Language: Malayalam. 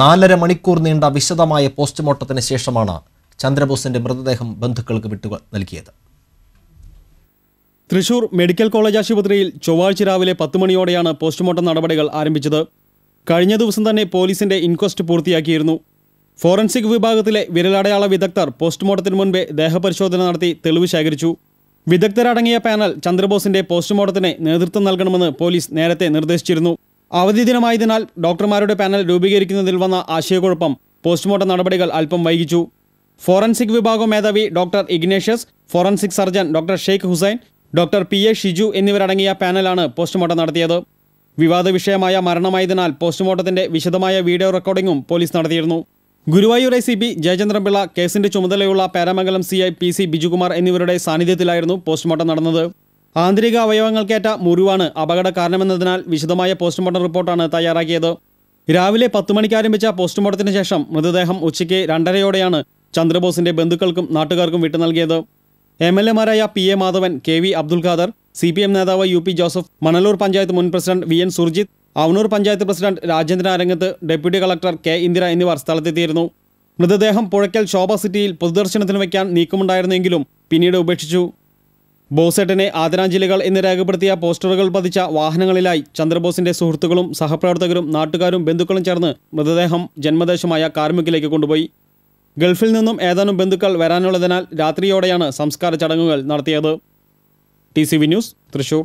നാലര മണിക്കൂർ നീണ്ട വിശദമായ പോസ്റ്റ്മോർട്ടത്തിന് ശേഷമാണ് ചന്ദ്രബോസിന്റെ മൃതദേഹം ബന്ധുക്കൾക്ക് വിട്ടു നൽകിയത്. തൃശൂർ മെഡിക്കൽ കോളേജ് ആശുപത്രിയിൽ ചൊവ്വാഴ്ച രാവിലെ പത്ത് മണിയോടെയാണ് പോസ്റ്റ്മോർട്ടം നടപടികൾ ആരംഭിച്ചത്. കഴിഞ്ഞ ദിവസം തന്നെ പോലീസിന്റെ ഇൻക്വസ്റ്റ് പൂർത്തിയാക്കിയിരുന്നു. ഫോറൻസിക് വിഭാഗത്തിലെ വിരലടയാള വിദഗ്ധർ പോസ്റ്റ്മോർട്ടത്തിന് മുൻപേ ദേഹപരിശോധന നടത്തി തെളിവ് ശേഖരിച്ചു. വിദഗ്ധരടങ്ങിയ പാനൽ ചന്ദ്രബോസിന്റെ പോസ്റ്റ്മോർട്ടത്തിന് നേതൃത്വം നൽകണമെന്ന് പോലീസ് നേരത്തെ നിർദ്ദേശിച്ചിരുന്നു. അവധി ദിനമായതിനാൽ ഡോക്ടർമാരുടെ പാനൽ രൂപീകരിക്കുന്നതിൽ വന്ന ആശയക്കുഴപ്പം പോസ്റ്റ്മോർട്ടം നടപടികൾ അല്പം വൈകിച്ചു. ഫോറൻസിക് വിഭാഗം മേധാവി doctor Ignatius forensic surgeon doctor Sheikh Hussain doctor P A Shiju എന്നിവരടങ്ങിയ പാനലാണ് പോസ്റ്റ്മോർട്ടം നടത്തിയത്. വിവാദ വിഷയമായ മരണമായതിനാൽ പോസ്റ്റ്മോർട്ടത്തിന്റെ വിശദമായ വീഡിയോ റെക്കോർഡിംഗും പോലീസ് നടത്തിയിരുന്നു. Guruvayur I C P Jayachandranpillai കേസിന്റെ ചുമതലയുള്ള Paramangalam C I P C Bijukumar എന്നിവരുടെ സാന്നിധ്യത്തിലായിരുന്നു പോസ്റ്റ്മോർട്ടം നടന്നത്. ആന്തരിക അവയവങ്ങൾക്കേറ്റ മുറിവാണ് അപകട കാരണമെന്നതിനാൽ വിശദമായ പോസ്റ്റ്മോർട്ടം റിപ്പോർട്ടാണ് തയ്യാറാക്കിയത്. രാവിലെ പത്ത് മണിക്ക് ആരംഭിച്ച പോസ്റ്റ്മോർട്ടത്തിന് ശേഷം മൃതദേഹം ഉച്ചയ്ക്ക് രണ്ടരയോടെയാണ് ചന്ദ്രബോസിന്റെ ബന്ധുക്കൾക്കും നാട്ടുകാർക്കും വിട്ടു നൽകിയത്. M L എമാരായ P A Madhavan K V Abdul Khader C P M നേതാവ് U P Joseph Manalur panchayat മുൻ president V N Surjith Avanur panchayat president Rajendran Arangath deputy collector K Indira എന്നിവർ സ്ഥലത്തെത്തിയിരുന്നു. മൃതദേഹം പുഴയ്ക്കൽ ശോഭ സിറ്റിയിൽ പൊതുദർശനത്തിന് വയ്ക്കാൻ നീക്കമുണ്ടായിരുന്നെങ്കിലും പിന്നീട് ഉപേക്ഷിച്ചു. ബോസേട്ടനെ ആദരാഞ്ജലികൾ എന്ന് രേഖപ്പെടുത്തിയ പോസ്റ്ററുകൾ പതിച്ച വാഹനങ്ങളിലായി ചന്ദ്രബോസിന്റെ സുഹൃത്തുക്കളും സഹപ്രവർത്തകരും നാട്ടുകാരും ബന്ധുക്കളും ചേർന്ന് മൃതദേഹം ജന്മദേശമായ കാർമുക്കിലേക്ക് കൊണ്ടുപോയി. ഗൾഫിൽ നിന്നും ഏതാനും ബന്ധുക്കൾ വരാനുള്ളതിനാൽ രാത്രിയോടെയാണ് സംസ്കാര ചടങ്ങുകൾ നടത്തിയത്. T news Thrissur.